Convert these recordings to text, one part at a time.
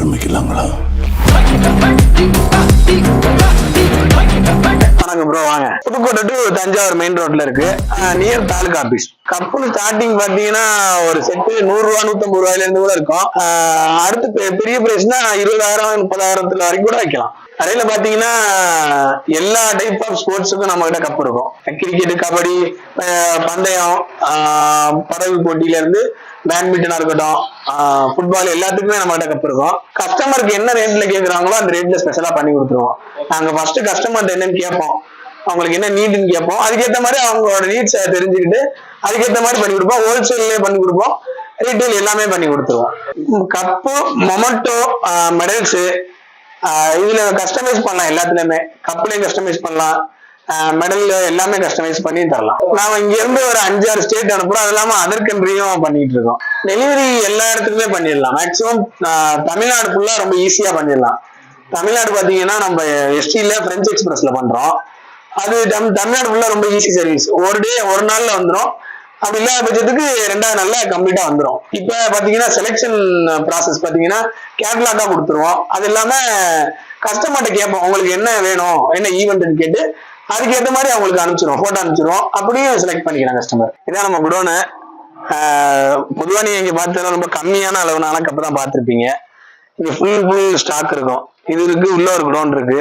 ஆரம்பிக்கலாங்களா? வணக்கம் ப்ரோ வாங்க. புதுக்கோட்டை டு தஞ்சாவூர் மெயின் ரோட்ல இருக்கு. நியர் தாலுகா ஆபீஸ் கப்புனு ஸ்டார்டிங் பாத்தீங்கன்னா ஒரு செட்டு நூறு ரூபா நூத்தம்பது ரூபாயில இருந்து கூட இருக்கும். அடுத்து பெரிய பிரைஸ்னா இருபதாயிரம் முப்பதாயிரத்துல வரைக்கும் கூட வைக்கலாம். கடையில பாத்தீங்கன்னா எல்லா டைப் ஆஃப் ஸ்போர்ட்ஸுக்கும் நம்ம கிட்ட கப் இருக்கும். கிரிக்கெட் கபடி பந்தயம் ஆஹ் படகு போட்டியில இருந்து பேட்மிண்டனா இருக்கட்டும் ஃபுட்பால் எல்லாத்துக்குமே நம்ம கிட்ட கப் இருக்கும். கஸ்டமருக்கு என்ன ரேட்ல கேக்குறாங்களோ அந்த ரேட்ல ஸ்பெஷலா பண்ணி கொடுத்துருவோம். நாங்க ஃபர்ஸ்ட் கஸ்டமர் என்னன்னு கேட்போம். அவங்களுக்கு என்ன நீடுன்னு கேட்போம். அதுக்கேற்ற மாதிரி அவங்களோட நீட்ஸை தெரிஞ்சுக்கிட்டு அதுக்கேற்ற மாதிரி பண்ணி கொடுப்போம். ஹோல்சேல்லே பண்ணி கொடுப்போம். ரீட்டைல் எல்லாமே பண்ணி கொடுத்துருவோம். கப்பு மொமட்டோ மெடல்ஸு இதுல கஸ்டமைஸ் பண்ணலாம் எல்லாத்துலயுமே. கப்புலையும் கஸ்டமைஸ் பண்ணலாம். மெடல் எல்லாமே கஸ்டமைஸ் பண்ணி தரலாம். நாம இங்க இருந்து ஒரு அஞ்சாறு ஸ்டேட் அனுப்புறோம். அது இல்லாம அதர் கண்ட்ரியும் பண்ணிட்டு இருக்கோம். டெலிவரி எல்லா இடத்துக்குமே பண்ணிடலாம். மேக்சிமம் தமிழ்நாடு ஃபுல்லா ரொம்ப ஈஸியா பண்ணிடலாம். தமிழ்நாடு பாத்தீங்கன்னா நம்ம எஸ்டில பிரெஞ்சு எக்ஸ்பிரஸ்ல பண்றோம். அது தம்- தமிழ்நாடு ஃபுல்லா ரொம்ப ஈஸி சர்வீஸ் ஒரு டே ஒரு நாள்ல வந்துடும் அப்படி இல்லாத பட்சத்துக்கு ரெண்டாவது நாள்ல கம்ப்ளீட்டா வந்துடும் இப்ப பாத்தீங்கன்னா செலெக்ஷன் ப்ராசஸ் பாத்தீங்கன்னா தான் கொடுத்துருவோம். அது இல்லாம கஸ்டமர்கிட்ட கேட்போம் உங்களுக்கு என்ன வேணும்? என்ன ஈவெண்ட்னு கேட்டு அதுக்கேற்ற மாதிரி அவங்களுக்கு அனுப்பிச்சிருவோம் போட்டோ அனுப்பிச்சிருவோம். அப்படியும் செலக்ட் பண்ணிக்கலாம் கஸ்டமர் இதான் நம்ம குடோனு பொதுவாக நீங்க இங்க பார்த்ததுல ரொம்ப கம்மியான அளவுனால கப்பு தான் பார்த்துருப்பீங்க. இங்க ஃபுல் ஃபுல் ஸ்டாக் இருக்கும். இது இருக்கு உள்ள ஒரு குடோன் இருக்கு.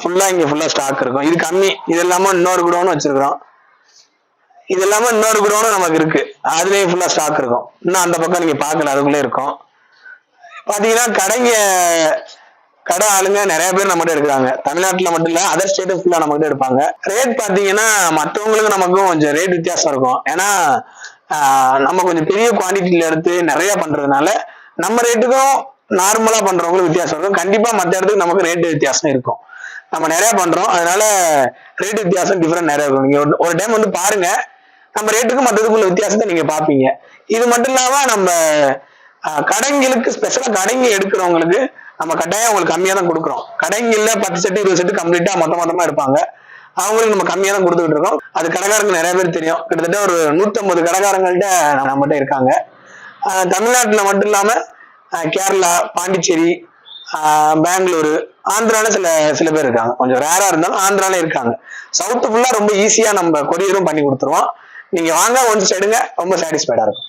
ஃபுல்லா இங்க ஃபுல்லா ஸ்டாக் இருக்கும். இது கம்மி. இது இல்லாம இன்னொரு குடோன் வச்சிருக்கிறோம். இது இல்லாம இன்னொரு குடோனும் நமக்கு இருக்கு. அதுலயும் ஃபுல்லா ஸ்டாக் இருக்கும். இன்னும் அந்த பக்கம் நீங்க பார்க்கல அதுக்குள்ளே இருக்கும். பாத்தீங்கன்னா கடைங்க கடை ஆளுங்க நிறைய பேர் நம்மகிட்ட எடுக்கிறாங்க. தமிழ்நாட்டுல மட்டும் இல்ல அதர் ஸ்டேட்டும் ஃபுல்லா நம்மகிட்ட எடுப்பாங்க. ரேட் பாத்தீங்கன்னா மற்றவங்களுக்கு நமக்கும் கொஞ்சம் ரேட் வித்தியாசம் இருக்கும். ஏன்னா நம்ம கொஞ்சம் பெரிய குவான்டிட்டியில எடுத்து நிறைய பண்றதுனால நம்ம ரேட்டுக்கும் நார்மலா பண்றவங்களுக்கு வித்தியாசம் இருக்கும். கண்டிப்பா மற்ற இடத்துக்கு நமக்கு ரேட்டு வித்தியாசம் இருக்கும். நம்ம நிறைய பண்றோம். அதனால ரேட் வித்தியாசம் டிஃபரெண்ட் நிறைய இருக்கும். நீங்க ஒரு- ஒரு டைம் வந்து பாருங்க. நம்ம ரேட்டுக்கும் மற்றதுக்குள்ள வித்தியாசத்தை நீங்க பாப்பீங்க இது மட்டும் இல்லாம நம்ம கடைங்களுக்கு ஸ்பெஷலா கடைங்க எடுக்கிறவங்களுக்கு நம்ம கட்டாயம் அவங்களுக்கு கம்மியா தான் கொடுக்குறோம். கடைங்கள்ல பத்து செட்டு இருபது செட்டு கம்ப்ளீட்டா மொத்த மொத்தமா எடுப்பாங்க. அவங்களுக்கு நம்ம கம்மியா தான் கொடுத்துட்டு இருக்கோம். அது கடைக்காரங்க நிறைய பேர் தெரியும். கிட்டத்தட்ட ஒரு நூத்தம்பது கடைக்காரங்கள்ட்ட நம்மகிட்ட இருக்காங்க. தமிழ்நாட்டுல மட்டும் இல்லாம கேரளா பாண்டிச்சேரி பெங்களூரு ஆந்திரால சில சில பேர் இருக்காங்க. கொஞ்சம் ரேரா இருந்தாலும் ஆந்திரால இருக்காங்க. சவுத் ஃபுல்லா ரொம்ப ஈஸியா நம்ம கொரியரும் பண்ணி கொடுத்துருவோம். நீங்க வாங்க ஒன்ஸ் எடுங்க ரொம்ப சாட்டிஸ்ஃபைடா இருக்கும்.